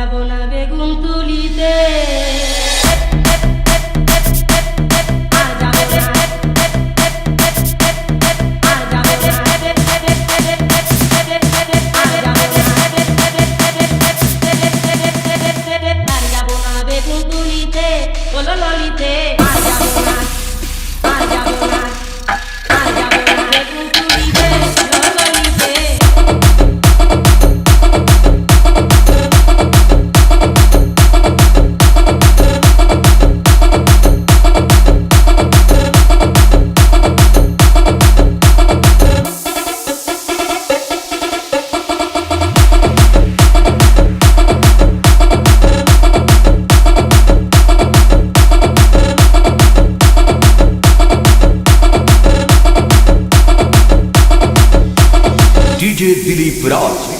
যাব না বেগুন তুলিতে lolite, যে দিলীপ রাজ।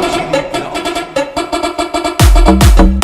no, no.